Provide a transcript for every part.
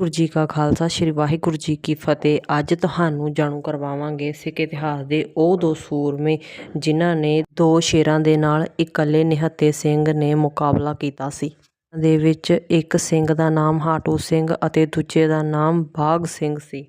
ਗੁਰੂ ਜੀ ਕਾ ਖਾਲਸਾ, ਸ੍ਰੀ ਵਾਹਿਗੁਰੂ ਜੀ ਕੀ ਫਤਿਹ। ਅੱਜ ਤੁਹਾਨੂੰ ਜਾਣੂ ਕਰਵਾਵਾਂਗੇ ਸਿੱਖ ਇਤਿਹਾਸ ਦੇ ਉਹ ਦੋ ਸੂਰਮੇ ਜਿਨ੍ਹਾਂ ਨੇ ਦੋ ਸ਼ੇਰਾਂ ਦੇ ਨਾਲ ਇਕੱਲੇ ਨਿਹੱਤੇ ਸਿੰਘ ਨੇ ਮੁਕਾਬਲਾ ਕੀਤਾ ਸੀ। ਦੇ ਵਿੱਚ ਇੱਕ ਸਿੰਘ ਦਾ ਨਾਮ ਹਾਟੂ ਸਿੰਘ ਅਤੇ ਦੂਜੇ ਦਾ ਨਾਮ ਬਾਗ ਸਿੰਘ ਸੀ।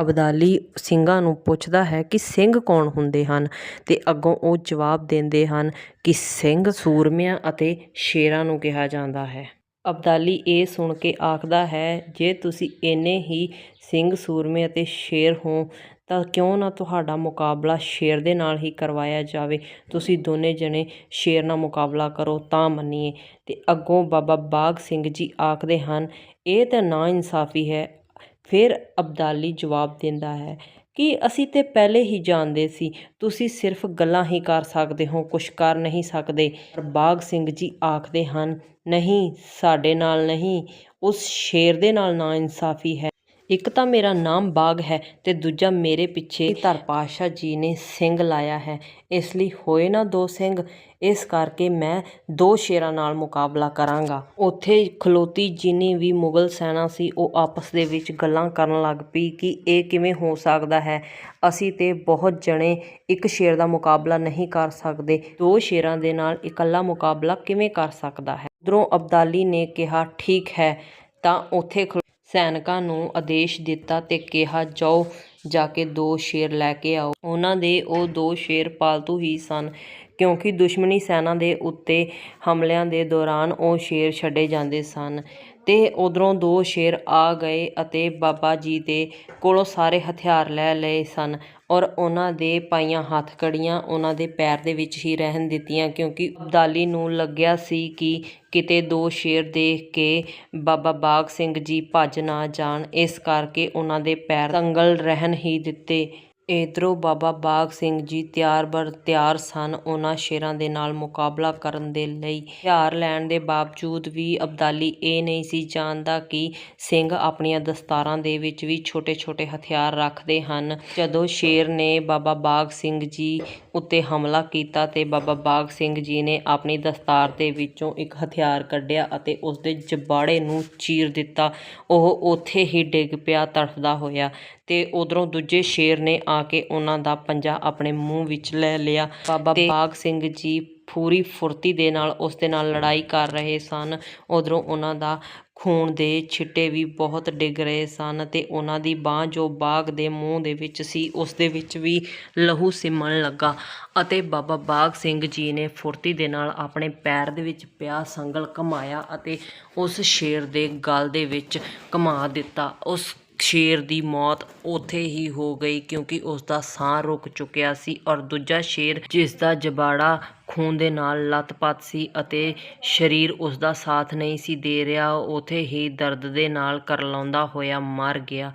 ਅਬਦਾਲੀ ਸਿੰਘਾਂ ਨੂੰ ਪੁੱਛਦਾ ਹੈ ਕਿ ਸਿੰਘ ਕੌਣ ਹੁੰਦੇ ਹਨ ਤੇ ਅੱਗੋਂ ਉਹ ਜਵਾਬ ਦਿੰਦੇ ਹਨ ਕਿ ਸਿੰਘ ਸੂਰਮਿਆਂ ਅਤੇ ਸ਼ੇਰਾਂ ਨੂੰ ਕਿਹਾ ਜਾਂਦਾ ਹੈ। ਅਬਦਾਲੀ ਇਹ ਸੁਣ ਕੇ ਆਖਦਾ ਹੈ, ਜੇ ਤੁਸੀਂ ਇੰਨੇ ਹੀ ਸਿੰਘ ਸੂਰਮੇ ਅਤੇ ਸ਼ੇਰ ਹੋ, ਤਾਂ ਕਿਉਂ ਨਾ ਤੁਹਾਡਾ ਮੁਕਾਬਲਾ ਸ਼ੇਰ ਦੇ ਨਾਲ ਹੀ ਕਰਵਾਇਆ ਜਾਵੇ? ਤੁਸੀਂ ਦੋਨੇ ਜਣੇ ਸ਼ੇਰ ਨਾਲ ਮੁਕਾਬਲਾ ਕਰੋ, ਤਾਂ ਮੰਨੀਏ। ਤੇ ਅੱਗੋਂ ਬਾਬਾ ਬਾਗ ਸਿੰਘ ਜੀ ਆਖਦੇ ਹਨ, ਇਹ ਤਾਂ ਨਾ ਇਨਸਾਫੀ ਹੈ, ਫਿਰ ਅਬਦਾਲੀ ਜਵਾਬ ਦਿੰਦਾ ਹੈ। ਕਿ ਅਸੀਂ ਤੇ ਪਹਿਲੇ ਹੀ ਜਾਣਦੇ ਸੀ, ਤੁਸੀਂ ਸਿਰਫ ਗੱਲਾਂ ਹੀ ਕਰ ਸਕਦੇ ਹੋ ਕੁਝ ਕਰ ਨਹੀਂ ਸਕਦੇ। ਬਾਗ ਸਿੰਘ ਜੀ ਆਖਦੇ ਹਨ, ਨਹੀਂ, ਸਾਡੇ ਨਾਲ ਨਹੀਂ, ਉਸ ਸ਼ੇਰ ਦੇ ਨਾਲ ਨਾ ਇਨਸਾਫੀ ਹੈ। ਇੱਕ ਤਾਂ ਮੇਰਾ ਨਾਮ ਬਾਗ ਹੈ ਤੇ ਦੂਜਾ ਮੇਰੇ ਪਿੱਛੇ ਧਰ ਪਾਸ਼ਾ ਜੀ ਨੇ ਸਿੰਘ ਲਾਇਆ ਹੈ। ਇਸ ਲਈ ਹੋਏ ਨਾ ਦੋ ਸਿੰਘ, ਇਸ ਕਰਕੇ ਮੈਂ ਦੋ ਸ਼ੇਰਾਂ ਨਾਲ ਮੁਕਾਬਲਾ ਕਰਾਂਗਾ। ਉੱਥੇ ਖਲੋਤੀ ਜਿੰਨੀ ਵੀ ਮੁਗਲ ਸੈਨਾ ਸੀ, ਉਹ ਆਪਸ ਦੇ ਵਿੱਚ ਗੱਲਾਂ ਕਰਨ ਲੱਗ ਪਈ ਕਿ ਇਹ ਕਿਵੇਂ ਹੋ ਸਕਦਾ ਹੈ। ਅਸੀਂ ਤੇ ਬਹੁਤ ਜਣੇ ਇੱਕ ਸ਼ੇਰ ਦਾ ਮੁਕਾਬਲਾ ਨਹੀਂ ਕਰ ਸਕਦੇ। ਦੋ ਸ਼ੇਰਾਂ ਦੇ ਨਾਲ ਇਕੱਲਾ ਮੁਕਾਬਲਾ ਕਿਵੇਂ ਕਰ ਸਕਦਾ ਹੈ? ਉਧਰੋਂ ਅਬਦਾਲੀ ਨੇ ਕਿਹਾ, ਠੀਕ ਹੈ। ਤਾਂ ਉੱਥੇ ਖਲੋ- ਸੈਨਿਕਾਂ ਨੂੰ ਆਦੇਸ਼ ਦਿੱਤਾ ਤੇ ਕਿਹਾ, ਜਾਓ, ਜਾ ਕੇ ਦੋ ਸ਼ੇਰ ਲੈ ਕੇ ਆਓ। ਉਹਨਾਂ ਦੇ ਉਹ ਦੋ ਸ਼ੇਰ ਪਾਲਤੂ ਹੀ ਸਨ। ਕਿਉਂਕਿ ਦੁਸ਼ਮਣੀ ਸੈਨਾ ਦੇ ਉੱਤੇ ਹਮਲਿਆਂ ਦੇ ਦੌਰਾਨ ਉਹ ਸ਼ੇਰ ਛੱਡੇ ਜਾਂਦੇ ਸਨ ਤੇ ਉਧਰੋਂ ਦੋ ਸ਼ੇਰ ਆ ਗਏ ਅਤੇ ਬਾਬਾ ਜੀ ਦੇ ਕੋਲੋਂ ਸਾਰੇ ਹਥਿਆਰ ਲੈ ਲਏ ਸਨ ਔਰ ਉਹਨਾਂ ਦੇ ਪਾਈਆਂ ਹੱਥ ਕੜੀਆਂ ਉਹਨਾਂ ਦੇ ਪੈਰ ਦੇ ਵਿੱਚ ਹੀ ਰਹਿਣ ਦਿੱਤੀਆਂ ਕਿਉਂਕਿ ਅਬਦਾਲੀ ਨੂੰ ਲੱਗਿਆ ਸੀ ਕਿ ਕਿਤੇ ਦੋ ਸ਼ੇਰ ਦੇਖ ਕੇ ਬਾਬਾ ਬਾਗ ਸਿੰਘ ਜੀ ਭੱਜ ਨਾ ਜਾਣ, ਇਸ ਕਰਕੇ ਉਹਨਾਂ ਦੇ ਪੈਰ ਤੰਗਲ ਰਹਿਣ ਹੀ ਦਿੱਤੇ। ਇੱਧਰੋਂ ਬਾਬਾ ਬਾਗ ਸਿੰਘ ਜੀ ਤਿਆਰ ਬਰ ਤਿਆਰ ਸਨ। ਉਹਨਾਂ ਸ਼ੇਰਾਂ ਦੇ ਨਾਲ ਮੁਕਾਬਲਾ ਕਰਨ ਦੇ ਲਈ ਹਥਿਆਰ ਲੈਣ ਦੇ ਬਾਵਜੂਦ ਵੀ ਅਬਦਾਲੀ ਇਹ ਨਹੀਂ ਸੀ ਜਾਣਦਾ ਕਿ ਸਿੰਘ ਆਪਣੀਆਂ ਦਸਤਾਰਾਂ ਦੇ ਵਿੱਚ ਵੀ ਛੋਟੇ-ਛੋਟੇ ਹਥਿਆਰ ਰੱਖਦੇ ਹਨ। ਜਦੋਂ ਸ਼ੇਰ ਨੇ ਬਾਬਾ ਬਾਗ ਸਿੰਘ ਜੀ ਉੱਤੇ ਹਮਲਾ ਕੀਤਾ ਤੇ ਬਾਬਾ ਬਾਗ ਸਿੰਘ ਜੀ ਨੇ ਆਪਣੀ ਦਸਤਾਰ ਦੇ ਵਿੱਚੋਂ ਇੱਕ ਹਥਿਆਰ ਕੱਢਿਆ ਅਤੇ ਉਸਦੇ ਜਬਾੜੇ ਨੂੰ ਚੀਰ ਦਿੱਤਾ। ਉਹ ਉੱਥੇ ਹੀ ਡਿੱਗ ਪਿਆ, ਤੜਫਦਾ ਹੋਇਆ ਤੇ ਉਧਰੋਂ ਦੂਜੇ ਸ਼ੇਰ ਨੇ ਆ ਕੇ ਉਹਨਾਂ ਦਾ ਪੰਜਾ ਆਪਣੇ ਮੂੰਹ ਵਿੱਚ ਲੈ ਲਿਆ। ਬਾਬਾ ਬਾਗ ਸਿੰਘ ਜੀ ਪੂਰੀ ਫੁਰਤੀ ਦੇ ਨਾਲ ਉਸ ਦੇ ਨਾਲ ਲੜਾਈ ਕਰ ਰਹੇ ਸਨ। ਉਧਰੋਂ ਉਹਨਾਂ ਦਾ ਖੂਨ ਦੇ ਛਿੱਟੇ ਵੀ ਬਹੁਤ ਡਿੱਗ ਰਹੇ ਸਨ ਤੇ ਉਹਨਾਂ ਦੀ ਬਾਹ ਜੋ ਬਾਗ ਦੇ ਮੂੰਹ ਦੇ ਵਿੱਚ ਸੀ ਉਸ ਦੇ ਵਿੱਚ ਵੀ ਲਹੂ ਸਿਮਣ ਲੱਗਾ ਅਤੇ ਬਾਬਾ ਬਾਗ ਸਿੰਘ ਜੀ ਨੇ ਫੁਰਤੀ ਦੇ ਨਾਲ ਆਪਣੇ ਪੈਰ ਦੇ ਵਿੱਚ ਪਿਆ ਸੰਗਲ ਘਮਾਇਆ ਅਤੇ ਉਸ ਸ਼ੇਰ ਦੇ ਗਲ ਦੇ ਵਿੱਚ ਘਮਾ ਦਿੱਤਾ। ਉਸ ਸ਼ੇਰ ਦੀ ਮੌਤ ਉੱਥੇ ਹੀ ਹੋ ਗਈ ਕਿਉਂਕਿ ਉਸ ਦਾ ਸਾਹ ਰੁਕ ਚੁੱਕਿਆ ਸੀ ਔਰ ਦੂਜਾ ਸ਼ੇਰ ਜਿਸ ਦਾ ਜਬਾੜਾ ਖੂਨ ਦੇ ਨਾਲ ਲੱਤਪੱਤ ਸੀ ਅਤੇ ਸਰੀਰ ਉਸ ਦਾ ਸਾਥ ਨਹੀਂ ਸੀ ਦੇ ਰਿਹਾ, ਉੱਥੇ ਹੀ ਦਰਦ ਦੇ ਨਾਲ ਕਰਲਾਉਂਦਾ ਹੋਇਆ ਮਰ ਗਿਆ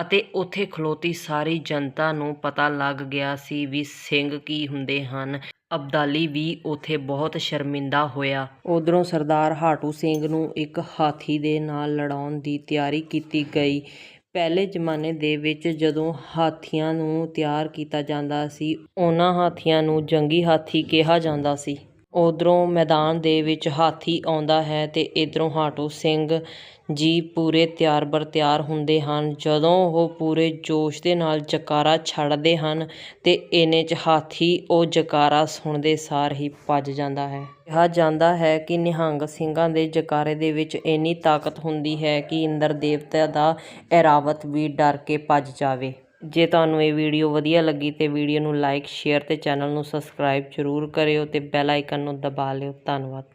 ਅਤੇ ਉੱਥੇ ਖਲੋਤੀ ਸਾਰੀ ਜਨਤਾ ਨੂੰ ਪਤਾ ਲੱਗ ਗਿਆ ਸੀ ਵੀ ਸਿੰਘ ਕੀ ਹੁੰਦੇ ਹਨ। ਅਬਦਾਲੀ ਵੀ ਉੱਥੇ ਬਹੁਤ ਸ਼ਰਮਿੰਦਾ ਹੋਇਆ। ਉਧਰੋਂ ਸਰਦਾਰ ਹਾਟੂ ਸਿੰਘ ਨੂੰ ਇੱਕ ਹਾਥੀ ਦੇ ਨਾਲ ਲੜਾਉਣ ਦੀ ਤਿਆਰੀ ਕੀਤੀ ਗਈ। ਪਹਿਲੇ ਜ਼ਮਾਨੇ ਦੇ ਵਿੱਚ ਜਦੋਂ ਹਾਥੀਆਂ ਨੂੰ ਤਿਆਰ ਕੀਤਾ ਜਾਂਦਾ ਸੀ, ਉਹਨਾਂ ਹਾਥੀਆਂ ਨੂੰ ਜੰਗੀ ਹਾਥੀ ਕਿਹਾ ਜਾਂਦਾ ਸੀ। ਉਧਰੋਂ ਮੈਦਾਨ ਦੇ ਵਿੱਚ ਹਾਥੀ ਆਉਂਦਾ ਹੈ ਅਤੇ ਇੱਧਰੋਂ ਹਾਟੂ ਸਿੰਘ ਜੀ ਪੂਰੇ ਤਿਆਰ ਬਰ ਤਿਆਰ ਹੁੰਦੇ ਹਨ। ਜਦੋਂ ਉਹ ਪੂਰੇ ਜੋਸ਼ ਦੇ ਨਾਲ ਜਕਾਰਾ ਛੱਡਦੇ ਹਨ ਅਤੇ ਇਹਨੇ 'ਚ ਹਾਥੀ, ਉਹ ਜਕਾਰਾ ਸੁਣਦੇ ਸਾਰ ਹੀ ਭੱਜ ਜਾਂਦਾ ਹੈ। ਕਿਹਾ ਜਾਂਦਾ ਹੈ ਕਿ ਨਿਹੰਗ ਸਿੰਘਾਂ ਦੇ ਜਕਾਰੇ ਦੇ ਵਿੱਚ ਇੰਨੀ ਤਾਕਤ ਹੁੰਦੀ ਹੈ ਕਿ ਇੰਦਰ ਦੇਵਤਾ ਦਾ ਐਰਾਵਤ ਵੀ ਡਰ ਕੇ ਭੱਜ ਜਾਵੇ। ਜੇ ਤੁਹਾਨੂੰ ਇਹ ਵੀਡੀਓ ਵਧੀਆ ਲੱਗੀ ਤੇ ਵੀਡੀਓ ਨੂੰ ਲਾਈਕ, ਸ਼ੇਅਰ ਤੇ ਚੈਨਲ ਨੂੰ ਸਬਸਕ੍ਰਾਈਬ ਜ਼ਰੂਰ ਕਰਿਓ ਤੇ ਬੈਲ ਆਈਕਨ ਨੂੰ ਦਬਾ ਲਿਓ। ਧੰਨਵਾਦ।